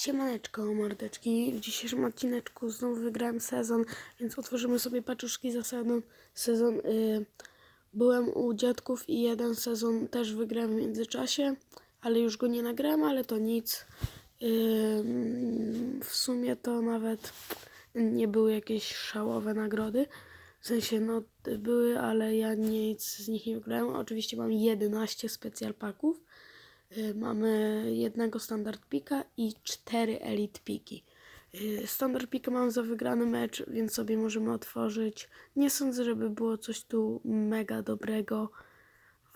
Siemaneczko, mordeczki. W dzisiejszym odcineczku znowu wygrałem sezon, więc otworzymy sobie paczuszki za sezon. sezon y, byłem u dziadków i jeden sezon też wygrałem w międzyczasie, ale już go nie nagrałem, ale to nic. Y, w sumie to nawet nie były jakieś szałowe nagrody. W sensie, no były, ale ja nic z nich nie wygrałem. Oczywiście mam 11 specjal paków. Y, Mamy jednego standard pika i cztery elite piki. Y, Standard pika mam za wygrany mecz, więc sobie możemy otworzyć. Nie sądzę, żeby było coś tu mega dobrego.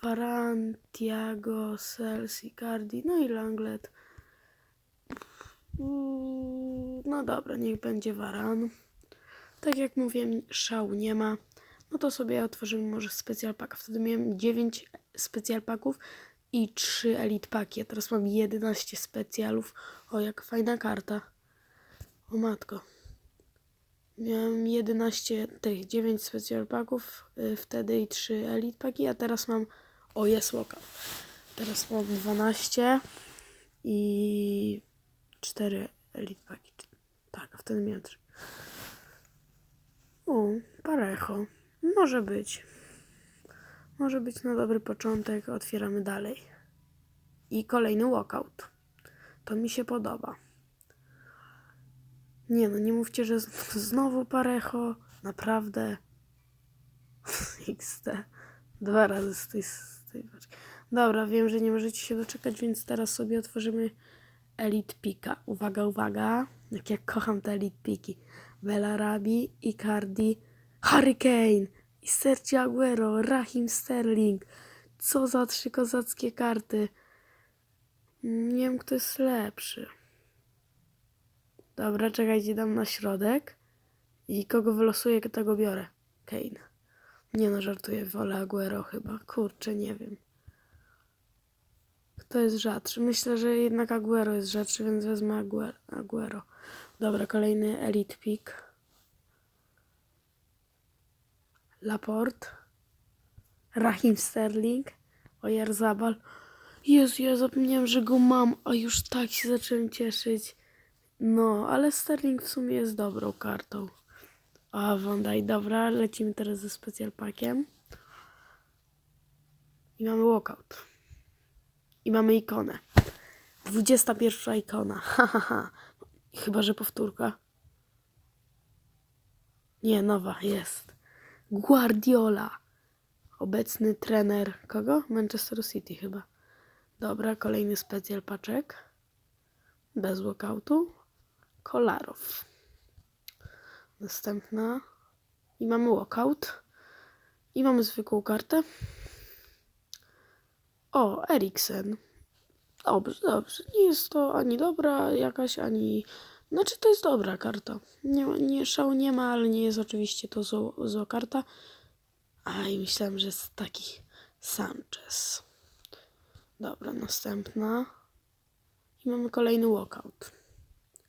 Varan, Tiago, Sels, Icardi, no i Langlet. Mm, No dobra, niech będzie Varan. Tak jak mówiłem, szału nie ma. No to sobie otworzymy może specjal paka. Wtedy miałem 9 specjal paków i 3 elite paki. Teraz mam 11 specjalów. O, jak fajna karta. O matko. Miałem 11 tych 9 specjal paków y, wtedy i 3 elite paki, a teraz mam o jest lokal. Teraz mam 12 i 4 elite paki. Tak, wtedy miałem 3. O, parecho. Może być. Może być na dobry początek. Otwieramy dalej. I kolejny walkout. To mi się podoba. Nie no, nie mówcie, że znowu parecho. Naprawdę. XD. Dwa razy z tej, z tej. Dobra, wiem, że nie możecie się doczekać, więc teraz sobie otworzymy Elite Pika. Uwaga, uwaga. Jak ja kocham te Elite Piki. Bellarabi, Icardi, Hurricane i Sergio Aguero, Rahim Sterling. Co za trzy kozackie karty. Nie wiem, kto jest lepszy. Dobra, czekajcie, dam na środek. I kogo wylosuję, tego biorę. Kane. Nie no, żartuję, wolę Aguero chyba. Kurczę, nie wiem. Kto jest rzadszy? Myślę, że jednak Aguero jest rzadszy, więc wezmę Aguero. Dobra, kolejny Elite Pick. Laporte. Rahim Sterling. Ojarzabal. Jezu, ja zapomniałem, że go mam, a już tak się zacząłem cieszyć. No, ale Sterling w sumie jest dobrą kartą. A, Van Dijk, dobra, lecimy teraz ze specjal pakiem. I mamy walkout. I mamy ikonę. 21 ikona. Ha, ha, ha. Chyba, że powtórka. Nie, nowa, jest. Guardiola. Obecny trener kogo? Manchester City chyba. Dobra, kolejny specjal paczek. Bez walkoutu. Kolarow. Następna. I mamy walkout. I mamy zwykłą kartę. O, Eriksen. Dobrze, dobrze. Nie jest to ani dobra jakaś, ani... Znaczy to jest dobra karta. Nie, nie nie ma, ale nie jest oczywiście to zła, zła karta. A i myślałem, że jest taki Sanchez. Dobra, następna. I mamy kolejny walkout.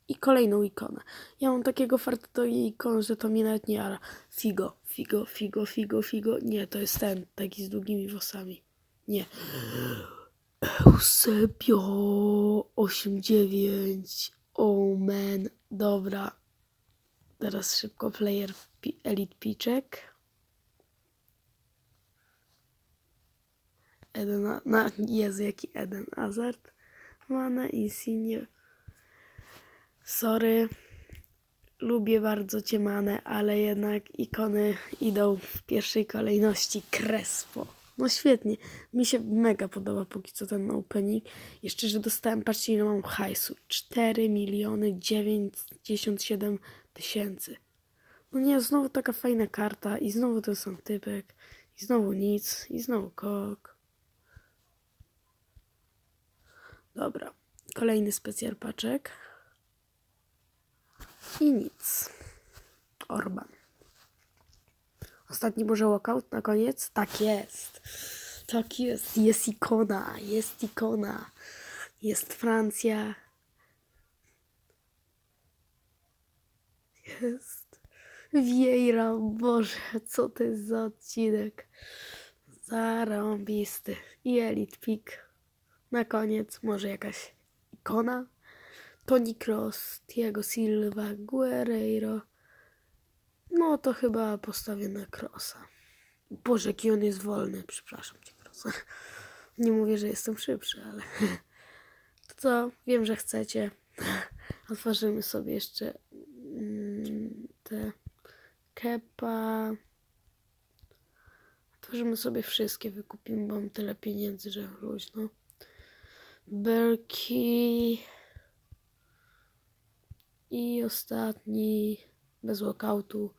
I kolejną ikonę. Ja mam takiego farta do ikon, że to mnie nawet nie jara. Figo, figo, figo, figo, figo. Nie, to jest ten, taki z długimi włosami. Nie. Eusebio 89. Oh man. Dobra. Teraz szybko player Elite Piczek. Eden, na, na, Jezu, jaki Eden Hazard. Mane Insigne. Sorry. Lubię bardzo cię, Mane, ale jednak ikony idą w pierwszej kolejności. Crespo. No świetnie. Mi się mega podoba póki co ten opening. Jeszcze, że dostałem, patrzcie ile mam hajsu. 4 miliony 97 tysięcy. No nie, znowu taka fajna karta i znowu to są typek. I znowu nic. I znowu kok. Dobra. Kolejny specjal paczek. I nic. Orban. Ostatni może walkout na koniec? Tak jest. Tak jest. Jest ikona. Jest ikona. Jest Francja. Jest. Vieira. Boże, co to jest za odcinek. Zarąbisty. I Elite. Na koniec może jakaś ikona. Tony Cross, Thiago Silva, Guerreiro. No to chyba postawię na Crossa. Boże, jaki on jest wolny. Przepraszam cię, Crossa. Nie mówię, że jestem szybszy, ale... To co? Wiem, że chcecie. Otworzymy sobie jeszcze mm, te kepa. Otworzymy sobie wszystkie, wykupimy, bo mam tyle pieniędzy, że luźno. Berki. I ostatni, bez walkoutu,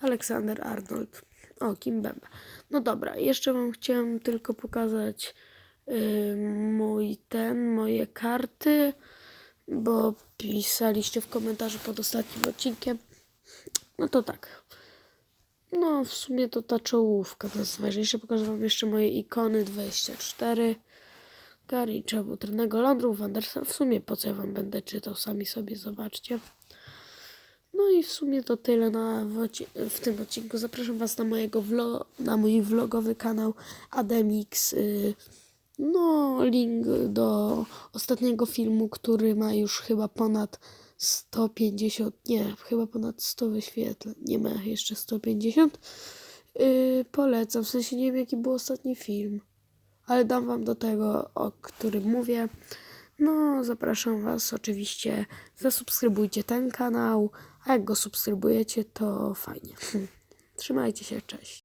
Aleksander Arnold. O, Kimbembe. No dobra, jeszcze wam chciałem tylko pokazać y, mój ten, moje karty, bo pisaliście w komentarzu pod ostatnim odcinkiem. No to tak. No, w sumie to ta czołówka najważniejsze. Pokażę wam jeszcze moje ikony 24. Garicza, Butrnego, Lądru, Wandersa. W sumie po co ja wam będę czytał, sami sobie zobaczcie. No i w sumie to tyle na, w, w tym odcinku. Zapraszam was na mojego vlo- na mój vlogowy kanał Ademix. Y, no, link do ostatniego filmu, który ma już chyba ponad 150, nie, chyba ponad 100 wyświetleń. Nie ma jeszcze 150. Y, polecam, w sensie nie wiem jaki był ostatni film ale dam wam do tego, o którym mówię. No, zapraszam was oczywiście, zasubskrybujcie ten kanał, a jak go subskrybujecie, to fajnie. Trzymajcie się, cześć.